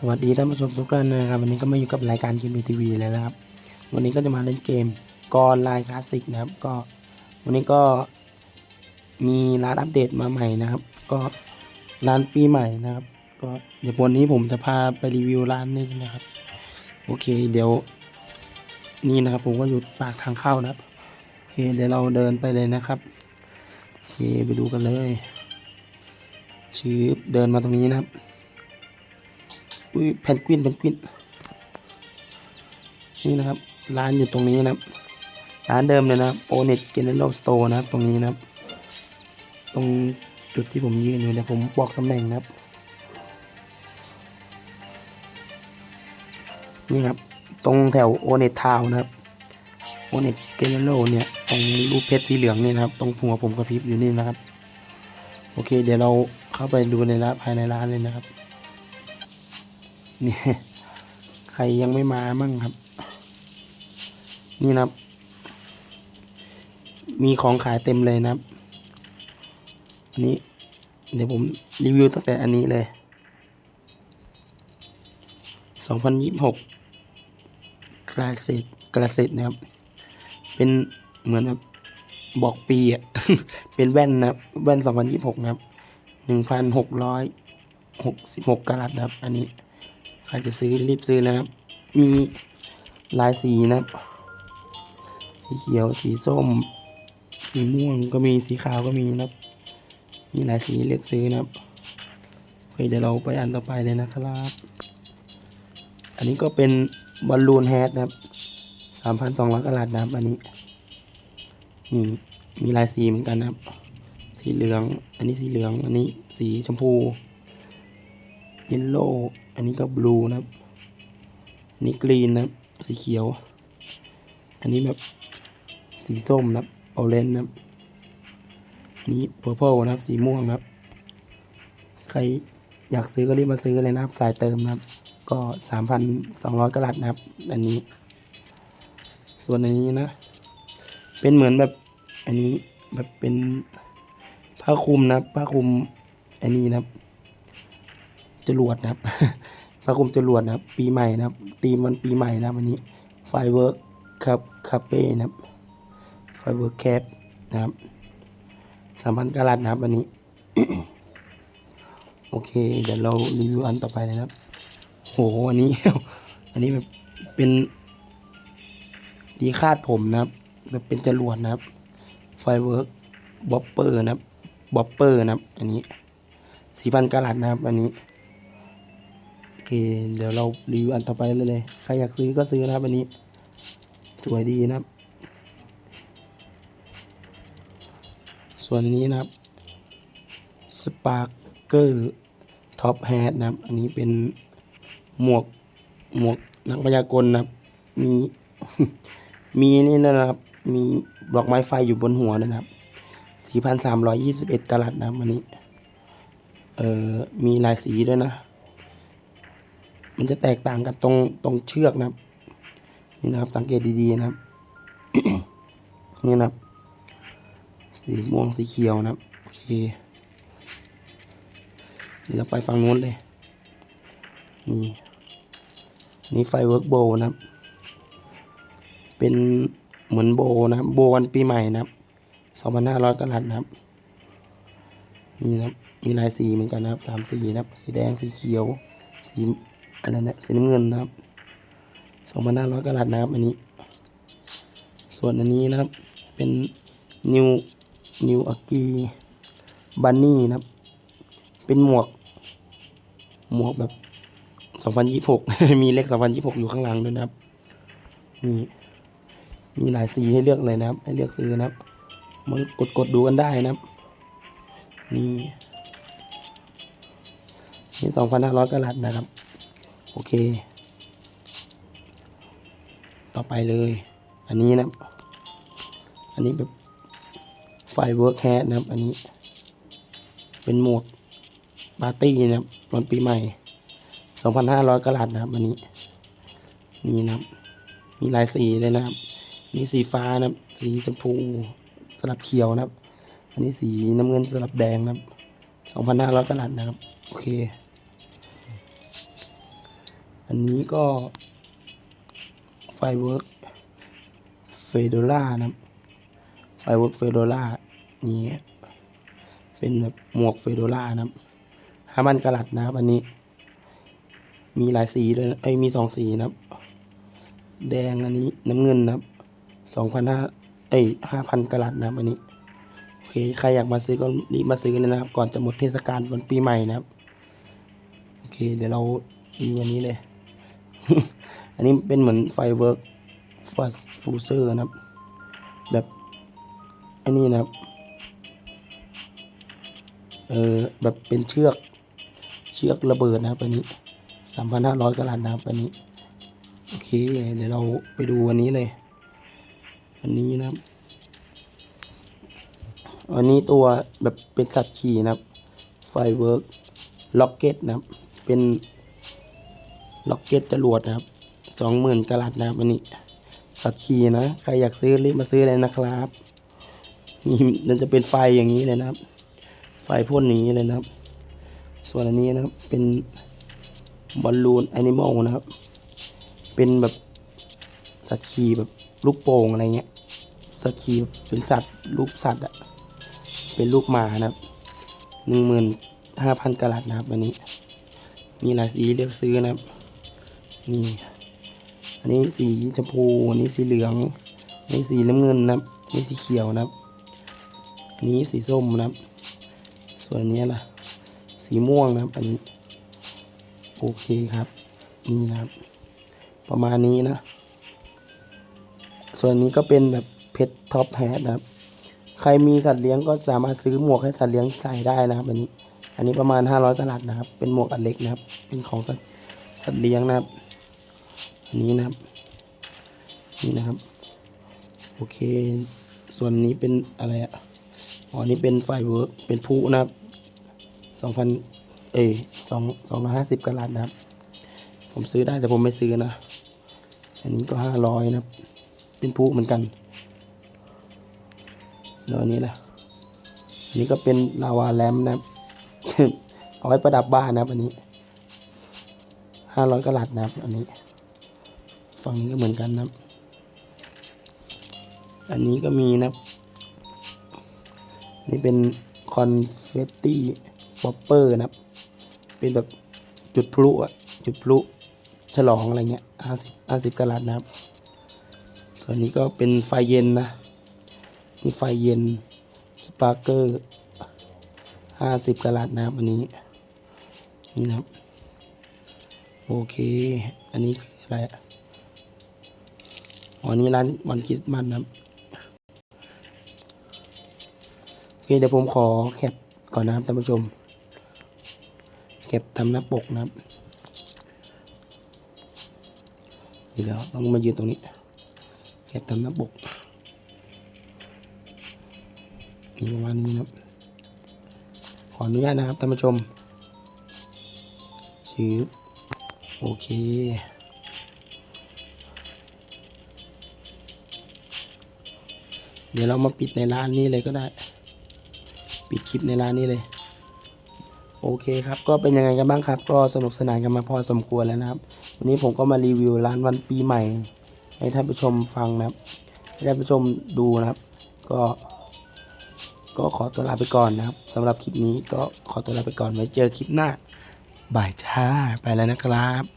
สวัสดีท่านผู้ชมทุกท่านนะครับ วันนี้ก็มาอยู่กับรายการเกมทีวีแล้วนะครับ วันนี้ก็จะมาเล่นเกมกอนไลน์คลาสสิกนะครับ ก็วันนี้ก็มีร้านอัปเดตมาใหม่นะครับ ก็ร้านปีใหม่นะครับ ก็เดี๋ยววันนี้ผมจะพาไปรีวิวร้านนี้นะครับ โอเคเดี๋ยว นี่นะครับ ผมก็อยู่ปากทางเข้านะครับโอเคเดี๋ยวเราเดินไปเลยนะครับโอเคไปดูกันเลยชืบเดินมาตรงนี้นะครับ อุ้ยแพนกวินแพนกวินนี่นะครับ ร้านอยู่ตรงนี้นะครับ ร้านเดิมเลยนะครับโอเน็ตเจเนอเรลสโตร์นะครับ ตรงนี้นะครับ ตรงจุดที่ผมยืนอยู่เดี๋ยวผมบอกตำแหน่งนะครับ นี่ครับ ตรงแถวโอเน็ตทาวนะครับโอเน็ตเจเนอเรลเนี่ยตรงรูปเพชรสีเหลืองนี่นะครับ ตรงหัวผมกระพริบอยู่นี่นะครับ โอเค เดี๋ยวเราเข้าไปดูในร้านภายในร้านเลยนะครับ นี่ใครยังไม่มามั่งครับ นี่นะครับ มีของขายเต็มเลยนะครับ อันนี้ เดี๋ยวผมรีวิวตั้งแต่อันนี้เลยสองพันยี่สิบหกกราเซตกราเซตนะครับ เป็นเหมือนแบบบอกปีอะ เป็นแว่นนะแว่นสองพันยี่สิบหกนะครับหนึ่งพันหกร้อยหกสิบหกกรัตนะครับ อันนี้ ใครจะซื้อรีบซื้อนะครับ มีลายสีนะครับ สีเขียว สีส้ม สีม่วงก็มี สีขาวก็มีนะครับ มีหลายสีเลือกซื้อนะครับโอเคเดี๋ยวเราไปอันต่อไปเลยนะครับ อันนี้ก็เป็นบอลลูนแฮทนะครับสามพันสองร้อยกรัตนะครับ อันนี้ นี่มีลายสีเหมือนกันนะครับ สีเหลือง อันนี้สีเหลือง อันนี้สีชมพู เยลโล่อันนี้ก็บลูนะครับอันนี้กรีนนะครับสีเขียว อันนี้แบบสีส้มนะครับออเรนจ์นะครับนนี้เพอร์เพลนะครับ สีม่วงนะครับ ใครอยากซื้อก็รีบมาซื้อเลยนะครับ สายเติมนะครับ ก็สามพันสองร้อยกรัตนะครับ อันนี้ ส่วนอันนี้นะ เป็นเหมือนแบบอันนี้แบบเป็นผ้าคลุมนะผ้าคลุมอันนี้นะครับ จรวดนะครับพระคุมจรวดนะครับ ปีใหม่นะครับตีมวันปีใหม่นะครับวันนี้ไฟเวิร์กครับคาเป้นะครับไฟเวิร์กแคปนะครับสามพันกรัตนะครับวันนี้ โอเค เดี๋ยวเรารีวิวอันต่อไปเลยนะครับโหอันนี้ อันนี้แบบเป็นดีคาดผมนะครับ แบบเป็นจรวดนะครับ ไฟเวิร์กบ๊อบเปอร์นะครับบ๊อบเปอร์นะครับ อันนี้สี่พันกรัตนะครับ อันนี้ เค เดี๋ยวเรารีวิวอันต่อไปเลยเลย ใครอยากซื้อก็ซื้อนะครับอันนี้ สวยดีนะครับ ส่วนอันนี้นะครับสปาร์เกอร์ท็อปแฮทนะครับ อันนี้เป็นหมวกหมวกนักพยากลนะครับ มีมีนี่นะครับ มีดอกไม้ไฟอยู่บนหัวด้วยนะครับ4,321กะรัตนะครับอันนี้ เอ่อ มีลายสีด้วยนะ มันจะแตกต่างกันตรงตรงเชือกนะครับ นี่นะครับสังเกตดีๆนะครับ นี่นะครับ สีม่วงสีเขียวนะครับโอเคเดี๋ยวเราไปฝั่งนู้นเลยนี่นนี้ไฟเวิร์กโบนะครับ เป็นเหมือนโบนะครับ โบวันปีใหม่นะครับ2,500กะรัตนะครับนี่นะครับ มีลายสีเหมือนกันนะครับสามสีนะครับ สีแดงสีเขียว สี อะไรนะสีน้ำเงินนะครับสองพันห้าร้อยกรัตนะครับอันนี้ ส่วนอันนี้นะครับ เป็นนิวนิวอากีบันนี่นะครับ เป็นหมวก หมวกแบบสองพันยี่หกมีเลขสองพันยี่หกอยู่ข้างหลังด้วยนะครับมีมีหลายสีให้เลือกเลยนะครับ ให้เลือกซื้อนะครับมันกดกดดูกันได้นะครับ นี่นี่สองพันห้าร้อยกรัตนะครับ โอเค ต่อไปเลย อันนี้นะ อันนี้แบบไฟเวิร์กแฮทนะครับ อันนี้ เป็นหมวกปาร์ตี้นะครับวันปีใหม่สองพันห้าร้อยกรัตนะครับ อันนี้ นี่นะครับ มีลายสีเลยนะครับ มีสีฟ้านะครับ สีชมพูสลับเขียวนะครับ อันนี้สีน้ำเงินสลับแดงนะครับสองพันห้าร้อยกรัตนะครับ โอเค อันนี้ก็ไฟเวิร์กเฟโดล่านะครับไฟเวิร์กเฟโดล่านี่เป็นแบบหมวกเฟโดล่านะครับห้ามันกะลัดนะครับอันนี้ มีหลายสีเลยนะเอ้มีสองสีนะครับ แดงอันนี้น้ำเงินนะครับสองพันห้าเอ้ยห้าพันกะลัดนะครับอันนี้โอเคใครอยากมาซื้อก็รีบมาซื้อเลยนะครับ ก่อนจะหมดเทศกาลวันปีใหม่นะครับ โอเค เดี๋ยวเราดูอันนี้เลย อันนี้เป็นเหมือนไฟเวิร์กฟัสฟูเซอร์นะครับ แบบอันนี้นะครับ เออแบบเป็นเชือกเชือกระเบิดนะครับอันนี้สามพันห้าร้อยกะลัดนะครับอันนี้ โอเค เดี๋ยวเราไปดูอันนี้เลย อันนี้นะครับอันนี้ตัวแบบเป็นสัตว์ขี่นะครับไฟเวิร์กล็อกเก็ตนะครับ เป็น ล็อกเก็ตจรวดนะครับสองหมื่นกะลัดนะครับอันนี้สัตว์ขีนะ ใครอยากซื้อรีบมาซื้อเลยนะครับนี่มันจะเป็นไฟอย่างนี้เลยนะครับ ไฟพ่นอย่างนี้เลยนะครับ ส่วนอันนี้นะครับเป็นบอลลูนแอนิมอลนะครับ เป็นแบบสัตว์ขีแบบลูกโป่งอะไรเงี้ย สัตว์ขีเป็นสัตว์รูปสัตว์อะเป็นลูกหมานะครับหนึ่งหมื่นห้าพันกะลัดนะครับอันนี้ มีหลายสีเลือกซื้อนะครับ นี่อันนี้สีชมพูอันนี้สีเหลืองอันนี้สีน้ำเงินนะครับอันนี้สีเขียวนะครับ อันนี้สีส้มนะครับ ส่วนนี้ล่ะ สีม่วงนะครับ อันนี้โอเคครับนี่นะครับ ประมาณนี้นะ ส่วนนี้ก็เป็นแบบเพชรท็อปแฮทนะครับ ใครมีสัตว์เลี้ยงก็สามารถซื้อหมวกให้สัตว์เลี้ยงใส่ได้นะครับอันนี้ อันนี้ประมาณห้าร้อยกะลัดนะครับ เป็นหมวกอันเล็กนะครับ เป็นของสัตว์สัตว์เลี้ยงนะครับ อันนี้นะครับ นี่นะครับ โอเค ส่วนนี้เป็นอะไรอะอ๋อนี่เป็นไฟเวิร์กเป็นผู้นะครับสองพันเอ้ยสองสองร้อยห้าสิบกลัดนะครับ ผมซื้อได้แต่ผมไม่ซื้อนะ อันนี้ก็ห้าร้อยนะครับ เป็นผู้เหมือนกันแล้วอันนี้ล่ะอันนี้ก็เป็นลาวาแลมนะครับ เอาไว้ประดับบ้านนะครับ อันนี้ห้าร้อยกะลัดนะครับ อันนี้ ฝั่งนี้ก็เหมือนกันนะอันนี้ก็มีนะนี่เป็นคอนเฟตตี้ป๊อปเปอร์นะครับ เป็นแบบจุดพลุอะจุดพลุฉลองอะไรเงี้ยห้าสิบห้าสิบกะลัดนะครับ ส่วนนี้ก็เป็นไฟเย็นนะ นี่ไฟเย็นสปาร์เกอร์ห้าสิบกะลัดนะครับอันนี้ นี่นะครับ โอเค อันนี้คืออะไรอะ อ๋อนี่ร้านวันคริสต์มาสนะครับโอเคเดี๋ยวผมขอแคปก่อนนะครับท่านผู้ชมแคปทำหน้าปกนะครับเดี๋ยวต้องมายืนตรงนี้แคปทำหน้าปกนี่ประมาณนี้นะครับ ขออนุญาตนะครับท่านผู้ชมชืบโอเค เดี๋ยวเรามาปิดในร้านนี้เลยก็ได้ ปิดคลิปในร้านนี้เลย โอเคครับ ก็เป็นยังไงกันบ้างครับ ก็สนุกสนานกันมาพอสมควรแล้วนะครับ วันนี้ผมก็มารีวิวร้านวันปีใหม่ ให้ท่านผู้ชมฟังนะครับให้ท่านผู้ชมดูนะครับ ก็ ก็ขอตัวลาไปก่อนนะครับสำหรับคลิปนี้ก็ขอตัวลาไปก่อนไว้เจอคลิปหน้าบ่ายจ้าไปแล้วนะครับ